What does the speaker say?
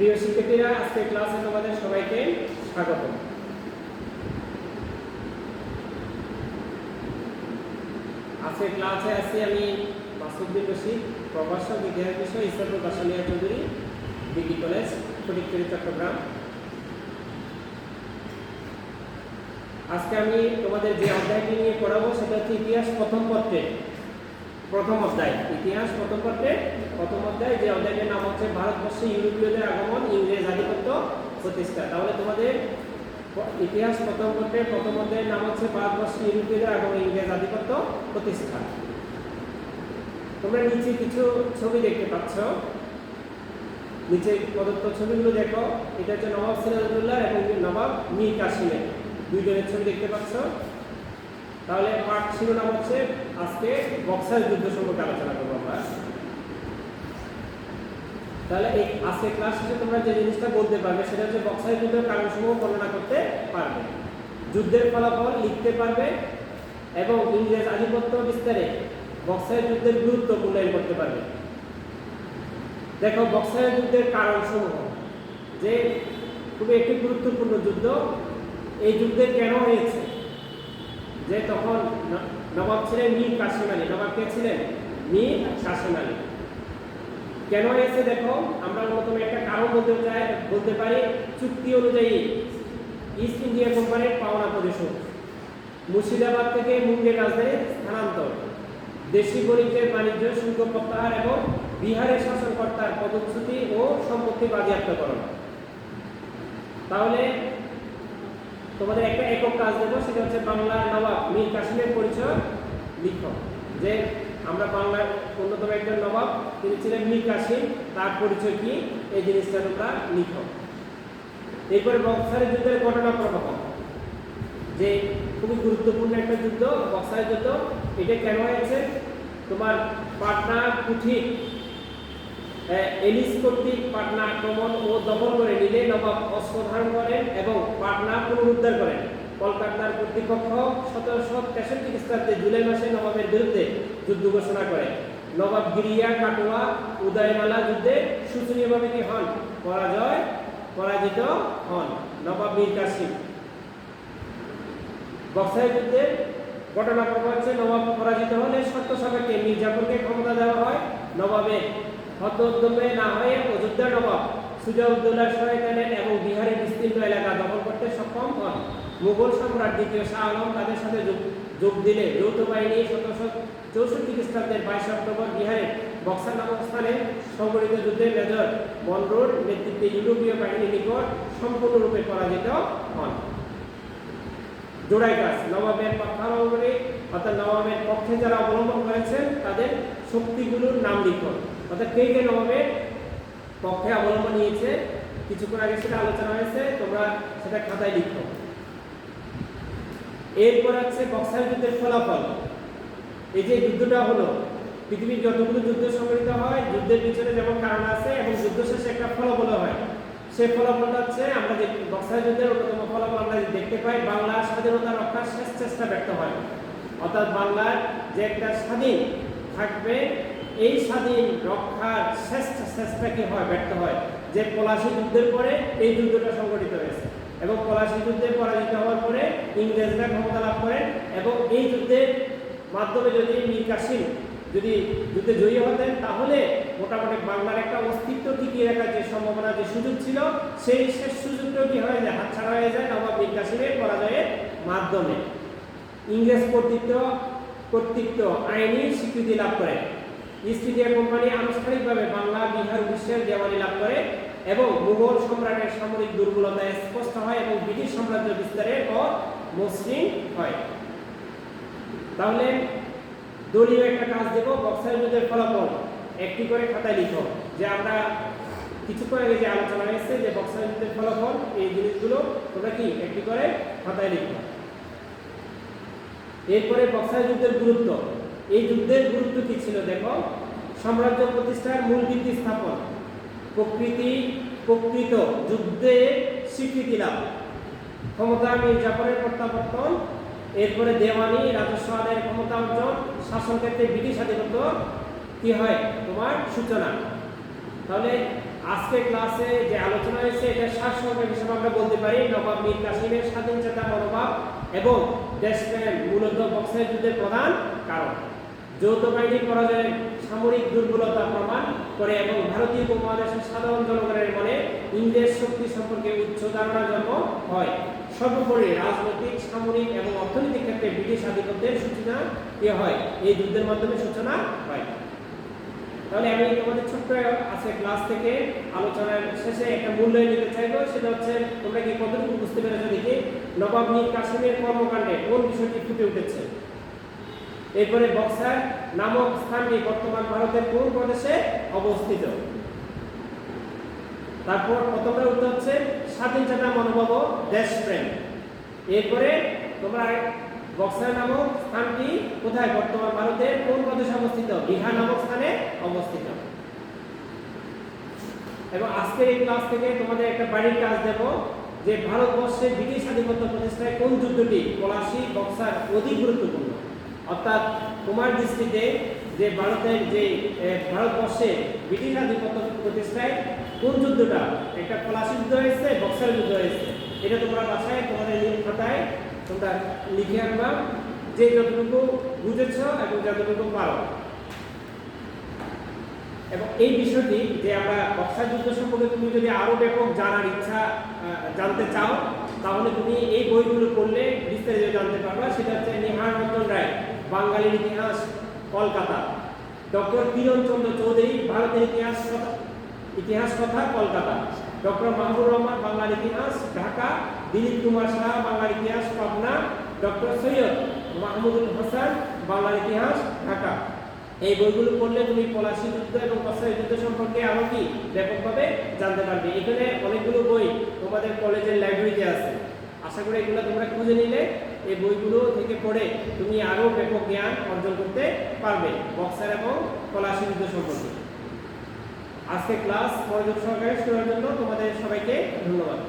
প্রিয় শিক্ষার্থীরা আজকে ক্লাসে তোমাদের সবাইকে স্বাগত। আজকে ক্লাসে আছি আমি মাসুদ্দিন রশিদ, প্রভাষক ইতিহাস বিষয় ইসলামপুর বাসালিয়া চৌধুরী, ডিগ্রি কলেজ ফটিকচুরি চট্টগ্রাম। আজকে আমি তোমাদের যে অধ্যায়টি নিয়ে পড়াবো, সেটা হচ্ছে ইতিহাস প্রথম পত্রে প্রথম অধ্যায়, ইতিহাস প্রথম পত্রে প্রথম অধ্যায়, যে অধ্যায়টির নাম হচ্ছে ভারতবর্ষে ইউরোপীয়দের আগমন, ইংরেজ আধিপত্য প্রতিষ্ঠা। তাহলে তোমাদের ইতিহাস প্রথম পত্রে প্রথম অধ্যায়ের নাম হচ্ছে ভারতবর্ষে ইউরোপীয়দের আগমন, ইংরেজ আধিপত্য প্রতিষ্ঠা। তোমরা নিচে কিছু ছবি দেখতে পাচ্ছ। নিচে প্রদত্ত ছবিগুলো দেখো। এটা হচ্ছে নবাব সিরাজউদ্দৌলা এবং নবাব মীর কাসিমের। দুইজনের ছবি দেখতে পাচ্ছ। তাহলে পাঠ শিরোনাম হচ্ছে, আজকে বক্সার যুদ্ধ সম্পর্কে আলোচনা করব আমরা। তাহলে এই আজকে ক্লাস শেষে তোমরা যে জিনিসটা বলতে পারবে, সেটা হচ্ছে বক্সার যুদ্ধের কারণসমূহ বর্ণনা করতে পারবে। যুদ্ধের ফলাফল লিখতে পারবে এবং ইংরেজ আধিপত্য বিস্তারে বক্সার যুদ্ধের গুরুত্ব মূল্যায়ন করতে পারবে। দেখো বক্সার যুদ্ধের কারণসমূহ, যে খুবই একটি গুরুত্বপূর্ণ যুদ্ধ, এই যুদ্ধে কেন হয়েছে? যে তখন নবাব ছিলেন মীর কাসিম আলী নবাব কে ছিলেন? মীর কাসিম আলী কেন এসে দেখো, আমরা প্রথমে একটা কারণ বলতে চাই, বলতে পারি, চুক্তি অনুযায়ী ইস্ট ইন্ডিয়া কোম্পানির পাওনা পরিশোধ মুর্শিদাবাদ থেকে মুঙ্গের রাজধানী স্থানান্তর। দেশি বণিকদের বাণিজ্য, শুল্ক প্রত্যাহার এবং বিহারের শাসনকর্তার পদচ্যুতি ও সম্পত্তি বাজেয়াপ্তকরণ। তাহলে তোমাদের একটা একক কাজ দেবো, সেটা হচ্ছে বাংলার নবাব মীর কাসিমের পরিচয় লিখো। যে আমরা বাংলার অন্যতম একজন নবাব, তিনি ছিলেন কাসিম। তার পরিচয় কি? এই জিনিসটা তোমরা লিখো। এরপরে বক্সারের যুদ্ধের ঘটনা প্রবাহ যে খুবই গুরুত্বপূর্ণ একটা যুদ্ধ, বক্সার যুদ্ধ। এটা কেন হয়েছে? তোমার পাটনা কুঠি এলিস কর্তৃক পাটনা আক্রমণ ও দখল করে নিলে নবাব অস্ত্র ধারণ করেন এবং পাটনা পুনরুদ্ধার করেন। কলকাতার কর্তৃপক্ষ সতেরোশো তেষট্টি খ্রিস্টাব্দে জুলাই মাসে নবাবের বিরুদ্ধে যুদ্ধ ঘোষণা করে। নবাব গিরিয়া কাটোয়া, উদয়মালা যুদ্ধে শোচনীয়ভাবে কি হন। পরাজয়, পরাজিত হন নবাব মীর কাসিম বক্সাই যুদ্ধে ঘটনা প্রবাহ হচ্ছে, নবাব পরাজিত হলে সত্য সাপেক্ষে মীর জাফরকে ক্ষমতা দেওয়া হয় নবাবের হতোদ্যমে না হয়ে অযোধ্যা নবাব সুজাউদ্দৌলার সহায়তা নেন এবং বিহারের বিস্তীর্ণ এলাকা দখল করতে সক্ষম হন। মুঘল সম্রাট দ্বিতীয় শাহ আলম তাদের সাথে যোগ দিলে যৌথ বাহিনী সতেরোশো চৌষট্টি খ্রিস্টাব্দের বাইশে অক্টোবর বিহারের বক্সার নামক স্থানে সংগঠিত যুদ্ধে মেজর মনরোর নেতৃত্বে ইউরোপীয় বাহিনীর নিকট সম্পূর্ণরূপে পরাজিত হন। জোড়াই গাছ নবাবের পক্ষাবলম্বনে অর্থাৎ নবাবের পক্ষে যারা অবলম্বন করেছেন, তাদের শক্তিগুলোর নাম লিখুন। অর্থাৎ কে কে নবাবের পক্ষে অবলম্বন নিয়েছে? কিছুক্ষণ আগে সেটা আলোচনা হয়েছে, তোমরা সেটা খাতায় লিখো। এরপর হচ্ছে বক্সার যুদ্ধের ফলাফল। এই যে যুদ্ধটা হলো, পৃথিবীর যতগুলো যুদ্ধ সংঘটিত হয়, যুদ্ধের পিছনে যেমন কারণ আছে এবং যুদ্ধ শেষে একটা ফলাফল হয়। সেই ফলাফলটা হচ্ছে, আমরা যে বক্সার যুদ্ধের অন্যতম ফলাফল আমরা দেখতে পাই বাংলার স্বাধীনতা রক্ষার শেষ চেষ্টা ব্যর্থ হয়। অর্থাৎ বাংলার যে একটা স্বাধীন থাকবে, এই স্বাধীন রক্ষার শেষ চেষ্টা কি হয়, ব্যর্থ হয়। যে পলাশী যুদ্ধের পরে এই যুদ্ধটা সংঘটিত হয়েছে। এবং পলাশী যুদ্ধে পরাজিত হওয়ার পরে ইংরেজরা ক্ষমতা লাভ করেন এবং এই যুদ্ধের মাধ্যমে যদি মীর কাসিম যদি যুদ্ধে জয়ী হতেন, তাহলে মোটামুটি বাংলার একটা অস্তিত্ব টিকিয়ে রাখার যে সম্ভাবনা যে সুযোগ ছিল, সেই শেষ সুযোগটাও কি হয়ে যায়? হাতছাড়া হয়ে যায় নবাব মীর কাসিমের পরাজয়ের মাধ্যমে। ইংরেজ কর্তৃত্ব কর্তৃত্ব আইনি স্বীকৃতি লাভ করে। ইস্ট ইন্ডিয়া কোম্পানি আনুষ্ঠানিকভাবে বাংলা, বিহার, উড়িষ্যার দেওয়ানি লাভ করে। এবং মুঘল সম্রাটের সামরিক দুর্বলতায় স্পষ্ট হয় এবং ব্রিটিশ সাম্রাজ্য বিস্তারের পর মসৃণ হয়। তাহলে দলীয় একটা কাজ দেব বক্সার যুদ্ধের ফলাফল। একটি করে খাতায় লিখো, যে আমরা কিছুক্ষণ আগে যে আলোচনা হয়েছে যে বক্সার যুদ্ধের ফলাফল, এই জিনিসগুলো তোমরা কি একটি করে খাতায় লিখো। এরপরে বক্সার যুদ্ধের গুরুত্ব। এই যুদ্ধের গুরুত্ব কি ছিল? দেখো, সাম্রাজ্য প্রতিষ্ঠার মূল ভিত্তি স্থাপন। প্রকৃতি প্রকৃত যুদ্ধে স্বীকৃতি লাভ। ক্ষমতা মীর জাফরের প্রত্যাবর্তন, এরপরে দেওয়ানি রাজস্ব আদায়ের ক্ষমতা অর্জন, শাসন ক্ষেত্রে ব্রিটিশ আধিপত্য, কি হয় তোমার সূচনা। তাহলে আজকে ক্লাসে যে আলোচনা হয়েছে, এটা সারসংক্ষেপ হিসেবে আমরা বলতে পারি, নবাব মীর কাসিমের স্বাধীন চেতা মনোভাব এবং দেশপ্রেম মূলত বক্সের যুদ্ধের প্রধান কারণ। যৌথ বাহিনীর পরাজয়ের সামরিক দুর্বলতা প্রমাণ করে এবং ভারতীয় উপমহাদেশের সাধারণ জনগণের মনে ইংরেজ শক্তি সম্পর্কে উচ্চ ধারণা জন্ম হয়। সর্বোপরি রাজনৈতিক, সামরিক এবং অর্থনৈতিক ক্ষেত্রে ব্রিটিশ আধিপত্যের সূচনা ইয়ে হয়। এই যুদ্ধের মাধ্যমে সূচনা হয়। তাহলে আমি তোমাদের ছোট্ট আছে ক্লাস থেকে আলোচনার শেষে একটা মূল্যায়ন নিতে চাইব, সেটা হচ্ছে তোমরা কি কতটুকু বুঝতে পেরেছ দেখি? নবাব মীর কাসিমের কর্মকাণ্ডে কোন বিষয়টি ফুটে উঠেছে? এরপরে বক্সার নামক স্থানটি বর্তমান ভারতের কোন প্রদেশে অবস্থিত। তারপর প্রথমটা উত্তর হচ্ছে স্বাধীন চেতা মনোভাব দেশপ্রেম। এরপরে তোমরা বক্সার নামক স্থানটি কোথায়? বর্তমান ভারতের কোন প্রদেশে অবস্থিত। বিহার নামক স্থানে অবস্থিত। এবং আজকের এই ক্লাস থেকে তোমাদের একটা বাড়ির কাজ দেব যে ভারতবর্ষে ব্রিটিশ আধিপত্য প্রতিষ্ঠায় কোন যুদ্ধটি পলাশি বক্সার অধিক গুরুত্বপূর্ণ? অর্থাৎ তোমার দৃষ্টিতে যে ভারতের যে ভারতবর্ষে ব্রিটিশ আধিপত্য প্রতিষ্ঠায় কোন যুদ্ধটা? একটা পলাশি যুদ্ধ হয়েছে, বক্সার যুদ্ধ হয়েছে। এটা তোমরা বাসায় তোমাদের খাতায় তোমরা লিখে আনবা যে যতটুকু বুঝেছ এবং যতটুকু পারো। এবং এই বিষয়টি যে আমরা বক্সার যুদ্ধ সম্পর্কে তুমি যদি আরও ব্যাপক জানার ইচ্ছা জানতে চাও, তাহলে তুমি এই বইগুলো পড়লে বিস্তারিত জানতে পারবা। সেটা হচ্ছে বাঙালির ইতিহাস, কলকাতা। ডক্টর কিরণ চন্দ্র চৌধুরী, ভারতের ইতিহাস ইতিহাস কথা, কলকাতা। ডক্টর মাহবুর রহমান, বাংলার ইতিহাস, ঢাকা। দিলীপ কুমার শাহ বাংলার ইতিহাস, পাবনা। ডক্টর সৈয়দ মাহমুদুল হাসান, বাংলার ইতিহাস, ঢাকা। এই বইগুলো পড়লে তুমি পলাশি যুদ্ধ এবং কসাই যুদ্ধ সম্পর্কে আরও কি ব্যাপকভাবে জানতে পারবে। এখানে অনেকগুলো বই তোমাদের কলেজের লাইব্রেরিতে আছে। আশা করি এগুলো তোমরা খুঁজে নিলে। এই বইগুলো থেকে পড়ে তুমি আরও ব্যাপক জ্ঞান অর্জন করতে পারবে, বক্সার এবং পলাশি যুদ্ধ সম্পর্কে। আজকে ক্লাস মনোযোগ সহকারে শোনার জন্য তোমাদের সবাইকে ধন্যবাদ।